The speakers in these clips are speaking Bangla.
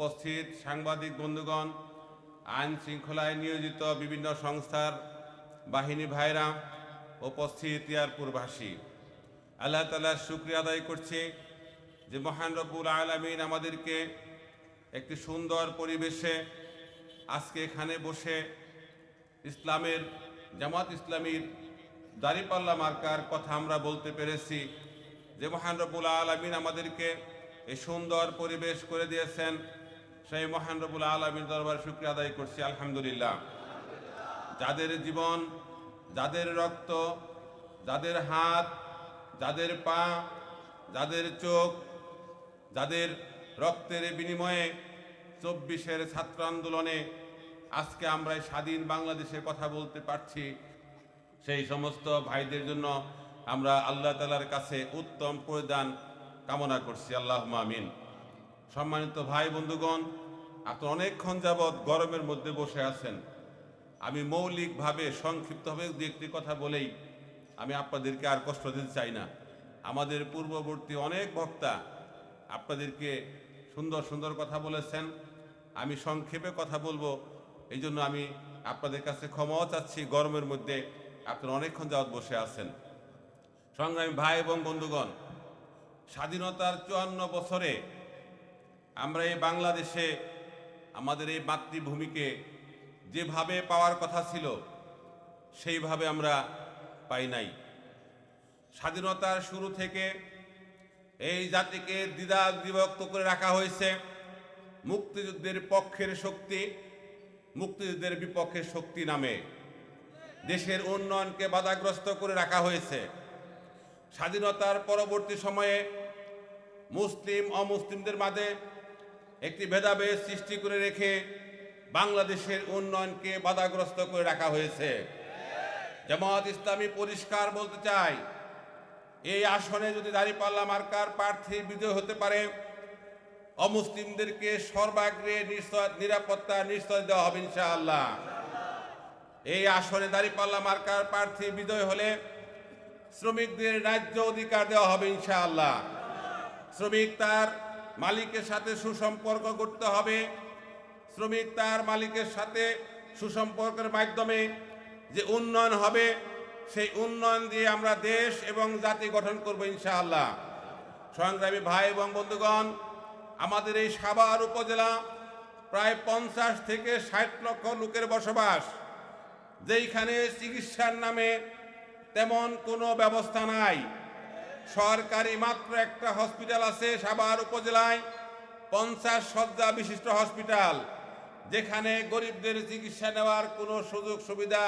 উপস্থিত সাংবাদিক বন্ধুগণ, আইন শৃঙ্খলায় নিয়োজিত বিভিন্ন সংস্থার বাহিনী ভাইরা উপস্থিত ইয়ারপুরবাসী আল্লাহ তালার শুক্রিয়া আদায় করছি যে মহান রব্বুল আলমিন আমাদেরকে একটি সুন্দর পরিবেশে আজকে এখানে বসে ইসলামের, জামাত ইসলামীর দাঁড়িপাল্লা মার্কার কথা আমরা বলতে পেরেছি যে মহান রব্বুল আলমিন আমাদেরকে এই সুন্দর পরিবেশ করে দিয়েছেন। সেই মহান রব্বুল আলমিন দরবার শুক্রিয়া আদায় করছি, আলহামদুলিল্লাহ। যাদের জীবন, যাদের রক্ত, যাদের হাত, যাদের পা, যাদের চোখ, যাদের রক্তের বিনিময়ে চব্বিশের ছাত্র আন্দোলনে আজকে আমরা স্বাধীন বাংলাদেশের কথা বলতে পারছি, সেই সমস্ত ভাইদের জন্য আমরা আল্লাহ তালার কাছে উত্তম পরিদান কামনা করছি আল্লাহ আমিন। সম্মানিত ভাই বন্ধুগণ, আপনি অনেকক্ষণ যাবৎ গরমের মধ্যে বসে আছেন। আমি মৌলিকভাবে সংক্ষিপ্তভাবে দু একটি কথা বলেই আমি আপনাদেরকে আর কষ্ট দিতে চাই না। আমাদের পূর্ববর্তী অনেক বক্তা আপনাদেরকে সুন্দর সুন্দর কথা বলেছেন। আমি সংক্ষেপে কথা বলব। এই জন্য আমি আপনাদের কাছে ক্ষমাও চাচ্ছি গরমের মধ্যে আপনারা অনেকক্ষণ যাওয়াত বসে আছেন। সংগ্রামী ভাই এবং বন্ধুগণ, স্বাধীনতার চুয়ান্ন বছরে আমরা এই বাংলাদেশে আমাদের এই মাতৃভূমিকে যেভাবে পাওয়ার কথা ছিল, সেইভাবে আমরা পাই নাই। স্বাধীনতার শুরু থেকে এই জাতিকে দ্বিধা বিভক্ত করে রাখা হয়েছে। মুক্তিযুদ্ধের পক্ষের শক্তি, মুক্তিযুদ্ধের বিপক্ষের শক্তি নামে দেশের উন্নয়নকে বাধাগ্রস্ত করে রাখা হয়েছে। স্বাধীনতার পরবর্তী সময়ে মুসলিম, অমুসলিমদের মাঝে একটি ভেদাভেদ সৃষ্টি করে রেখে বাংলাদেশের উন্নয়নকে বাধাগ্রস্ত করে রাখা হয়েছে। জামাত ইসলামী পরিষ্কার বলতে চাই, এই আসনে যদি দাঁড়িপাল্লা মার্কার প্রার্থী বিজয় হতে পারে, অমুসলিমদেরকে সর্বাগ্রে নিরাপত্তা নিশ্চয় দেওয়া হবে ইনশাআল্লাহ। এই আসনে দাঁড়িপাল্লা মার্কার প্রার্থী বিজয় হলে শ্রমিকদের ন্যায্য অধিকার দেওয়া হবে ইনশাআল্লাহ। শ্রমিক তার মালিকের সাথে সুসম্পর্ক করতে হবে। শ্রমিক তার মালিকের সাথে সুসম্পর্কের মাধ্যমে যে উন্নয়ন হবে, সেই উন্নয়ন দিয়ে আমরা দেশ এবং জাতি গঠন করব ইনশাআল্লাহ। সংগ্রামী ভাই এবং বন্ধুগণ, আমাদের এই সাভার উপজেলা প্রায় পঞ্চাশ থেকে ষাট লক্ষ লোকের বসবাস। যেইখানে চিকিৎসার নামে তেমন কোনো ব্যবস্থা নাই। সরকারি মাত্র একটা হসপিটাল আছে সাভার উপজেলায়, পঞ্চাশ শয্যা বিশিষ্ট হসপিটাল, যেখানে গরিবদের চিকিৎসা নেওয়ার কোনো সুযোগ সুবিধা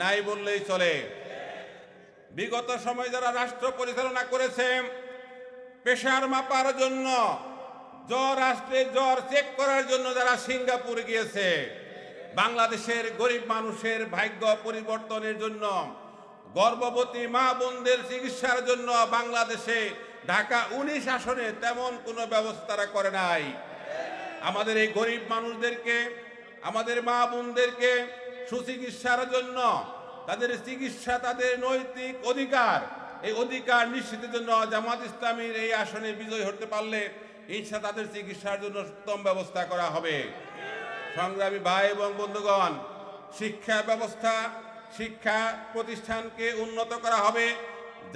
নাই বললেই চলে। বিগত সময় যারা রাষ্ট্র পরিচালনা করেছে পেশার মাপার জন্য, জ্বর আসলে জ্বর চেক করার জন্য যারা সিঙ্গাপুর গিয়েছে, বাংলাদেশের গরিব মানুষের ভাগ্য পরিবর্তনের জন্য গর্ভবতী মা বোনদের চিকিৎসার জন্য বাংলাদেশে ঢাকা উনিশ আসনে তেমন কোনো ব্যবস্থা তারা করে নাই। আমাদের এই গরিব মানুষদেরকে, আমাদের মা বোনদেরকে সুচিকিৎসার জন্য, তাদের চিকিৎসা, তাদের নৈতিক অধিকার, এই অধিকার নিশ্চিতের জন্য জামাত ইসলামীর এই আসনে বিজয় হতে পারলে ইচ্ছা তাদের চিকিৎসার জন্য উত্তম ব্যবস্থা করা হবে। সংগ্রামী ভাই এবং বন্ধুগণ, শিক্ষা ব্যবস্থা শিক্ষা প্রতিষ্ঠানকে উন্নত করা হবে,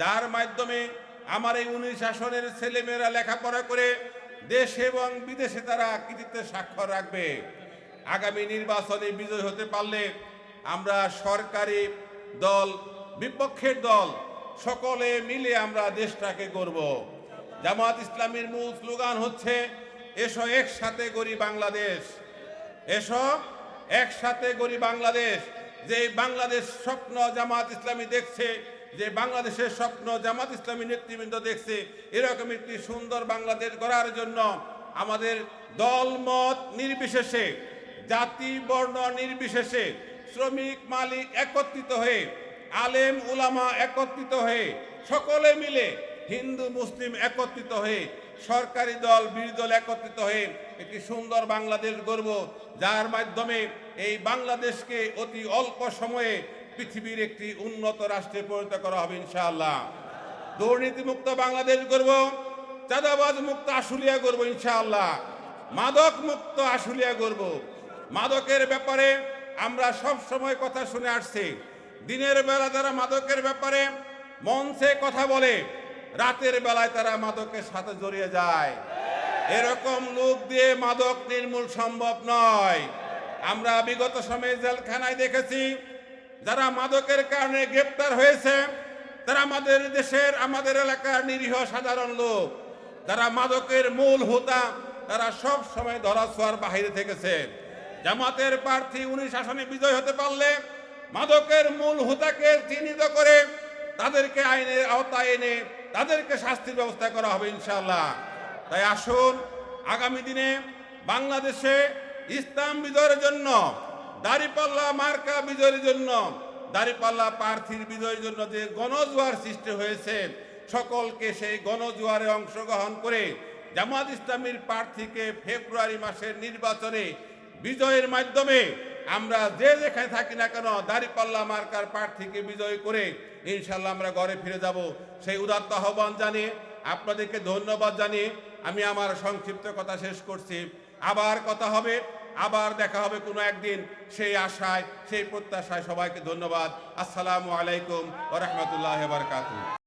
যার মাধ্যমে আমার এই উনিশ আসনের ছেলেমেয়েরা লেখাপড়া করে দেশ এবং বিদেশে তারা কৃতিত্বের স্বাক্ষর রাখবে। আগামী নির্বাচনে বিজয় হতে পারলে আমরা সরকারি দল, বিপক্ষের দল, সকলে মিলে আমরা দেশটাকে গড়ব। জামাত ইসলামের মূল স্লোগান হচ্ছে, এসো একসাথে গড়ি বাংলাদেশ। এসো একসাথে গড়ি বাংলাদেশ। যে বাংলাদেশ স্বপ্ন জামাত ইসলামী দেখছে, যে বাংলাদেশের স্বপ্ন জামাত ইসলামী নেতৃবৃন্দ দেখছে, এরকম একটি সুন্দর বাংলাদেশ গড়ার জন্য আমাদের দল মত নির্বিশেষে, জাতি বর্ণ নির্বিশেষে শ্রমিক মালিক একত্রিত হয়ে, আলেম উলামা একত্রিত হয়ে, সকলে মিলে হিন্দু, মুসলিম একত্রিত হয়ে সরকারি দল বিরোধী দল একত্রিত হয়ে একটি সুন্দর বাংলাদেশ গড়ব, যার মাধ্যমে এই বাংলাদেশকে অতি অল্প সময়ে পৃথিবীর একটি উন্নত রাষ্ট্রে পরিণত করা হবে, ইনশাআল্লাহ। দুর্নীতিমুক্ত বাংলাদেশ গড়ব, চাঁদাবাজ মুক্ত আশুলিয়া গড়ব, ইনশাআল্লাহ। মাদক মুক্ত আশুলিয়া গড়ব। মাদকের ব্যাপারে আমরা সব সময় কথা শুনে আসছি। দিনের বেলা যারা মাদকের ব্যাপারে মঞ্চে কথা বলে রাতের বেলায় তারা মাদকের সাথে জড়িয়ে যায়। এরকম লোক দিয়ে মাদক নির্মূল সম্ভব নয়। আমরা বিগত সময়ে জেলখানায় দেখেছি, যারা মাদকের কারণে গ্রেপ্তার হয়েছে, তারা আমাদের দেশের, আমাদের এলাকার নিরীহ সাধারণ লোক। যারা মাদকের মূল হোতা, তারা সব সময় ধরাছোঁয়ার বাহিরে থেকেছে। জামাতের প্রার্থী উনি শাসনে বিজয় হতে পারলে মাদকের মূল হোতাকে চিহ্নিত করে তাদেরকে আইনের আওতায় এনে তাদেরকে শাস্তির ব্যবস্থা করা হবে ইনশাল্লাহ তাই আসুন, আগামী দিনে বাংলাদেশে ইসলাম বিজয়ের জন্য, দাড়িপাল্লা মার্কা বিজয়ের জন্য, দাড়িপাল্লা প্রার্থীর বিজয়ের জন্য যে গণজোয়ার সৃষ্টি হয়েছে, সকলকে সেই গণজোয়ারে অংশগ্রহণ করে জামাত ইসলামীর প্রার্থীকে ফেব্রুয়ারি মাসের নির্বাচনে বিজয়ের মাধ্যমে আমরা যে যেখানে থাকি না কেন, দাড়িপাল্লা মার্কার প্রার্থীকে বিজয় করে ইনশাল্লাহ আমরা ঘরে ফিরে যাব। সেই উদাত্ত আহ্বান জানিয়ে আপনাদেরকে ধন্যবাদ জানিয়ে আমি আমার সংক্ষিপ্ত কথা শেষ করছি। আবার কথা হবে, আবার দেখা হবে কোনো একদিন। সেই আশায়, সেই প্রত্যাশায় সবাইকে ধন্যবাদ। আসসালামু আলাইকুম ওরহমতুল্লাহ বারকাতুহ।